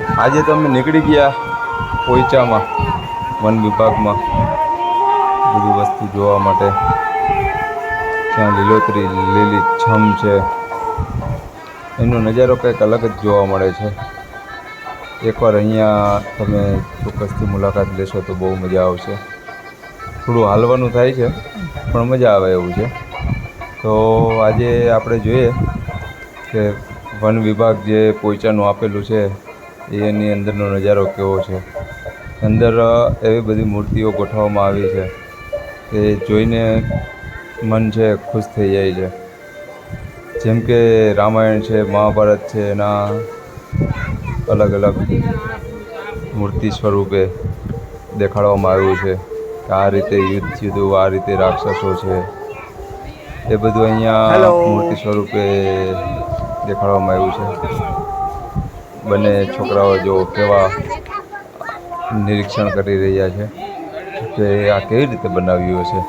આજે તો અમે નીકળી ગયા પોઈચામાં, વન વિભાગમાં, બધી વસ્તુ જોવા માટે. જ્યાં લીલોતરી, લીલી છમ છે. એનો નજારો કંઈક અલગ જ જોવા મળે છે. એકવાર અહીંયા તમે ચોક્કસથી મુલાકાત લેશો તો બહુ મજા આવશે. થોડું હાલવાનું થાય છે, પણ મજા આવે એવું છે. તો આજે આપણે જોઈએ કે વન વિભાગ જે પોઈચાનું આપેલું છે એની અંદરનો નજારો કેવો છે? અંદર એવી બધી મૂર્તિઓ ગોઠવવામાં આવી છે કે જોઈને મન છે ખુશ થઈ જાય છે. જેમ કે રામાયણ છે મહાભારત છે એના અલગ અલગ મૂર્તિ સ્વરૂપે દેખાડવામાં આવ્યું છે કે આ રીતે યુદ્ધ થયું આ રીતે રાક્ષસો છે. એ બધું અહીંયા મૂર્તિ સ્વરૂપે દેખાડવામાં આવ્યું છે. બંને છોકરાઓ જો કેવા નિરીક્ષણ કરી રહ્યા છે કે આ કેવી રીતે બનાવ્યું હશે.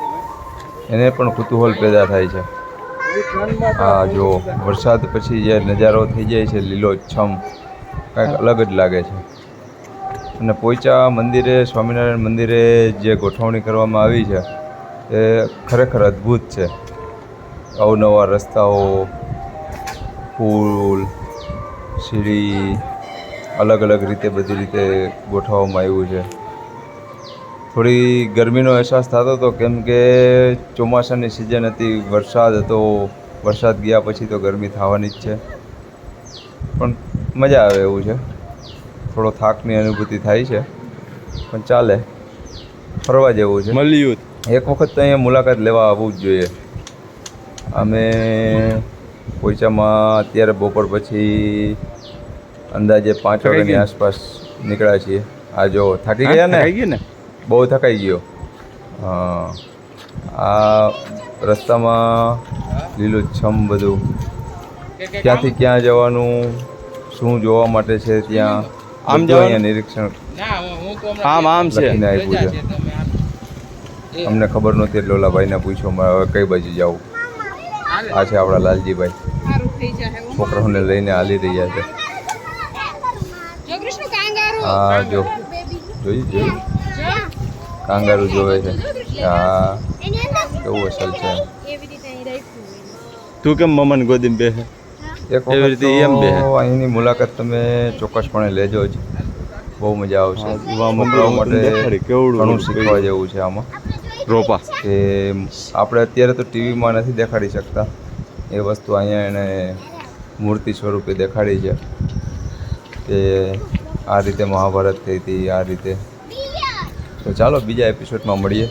એને પણ કુતૂહલ પેદા થાય છે. આ જો વરસાદ પછી જે નજારો થઈ જાય છે, લીલો છમ, કાંઈક અલગ જ લાગે છે. અને પોઈચા મંદિરે, સ્વામિનારાયણ મંદિરે જે ગોઠવણી કરવામાં આવી છે, એ ખરેખર અદ્ભુત છે. અવનવા રસ્તાઓ, પુલ સીડી અલગ અલગ રીતે બધી રીતે ગોઠવવામાં આવ્યું છે. થોડી ગરમીનો અહેસાસ થતો હતો કેમ કે ચોમાસાની સિઝન હતી વરસાદ હતો વરસાદ ગયા પછી તો ગરમી થવાની જ છે. પણ મજા આવે એવું છે. થોડો થાકની અનુભૂતિ થાય છે પણ ચાલે. ફરવા જેવું છે. મળ્યું એક વખત તો અહીંયા મુલાકાત લેવા આવવું જ જોઈએ. અમે પોઈચામાં અત્યારે બપોર પછી અંદાજે પાંચ વાગ્યાની આસપાસ નીકળ્યા છીએ. આ જો થાકી ગયા ને? થઈ ગયું ને? બહુ થકાઈ ગયો. હા. આ રસ્તામાં લીલુંછમ બધું. ક્યાંથી ક્યાં જવાનું શું જોવા માટે છે ત્યાં? આમ જવાનું? અહીંયા નિરીક્ષણ આમ આમ છે. અમને ખબર નહોતી લોલાભાઈને પૂછ્યો ભાઈને પૂછ્યું હવે કઈ બાજુ જવું આ છે આપણા લાલજીભાઈ. છોકરાઓને લઈને હાલી રહ્યા છે. આ જો. જોઈ જોયું. કાંગારું જોવે છે. આ કેવું અસલ છે. તું કેમ મમન ગોદીમાં બે એક વખત એમ બે. અહીંની મુલાકાત તમે ચોક્કસપણે લેજો જ. બહુ મજા આવશે. હા, માટે કેવડું ઘણું શીખવા જેવું છે આમાં. રોપા. કે આપણે અત્યારે તો ટીવીમાં નથી દેખાડી શકતા. એ વસ્તુ અહીંયા એને મૂર્તિ સ્વરૂપે દેખાડી છે. કે આ રીતે મહાભારત થઈ હતી, આ રીતે. તો ચાલો બીજા એપિસોડમાં મળીએ.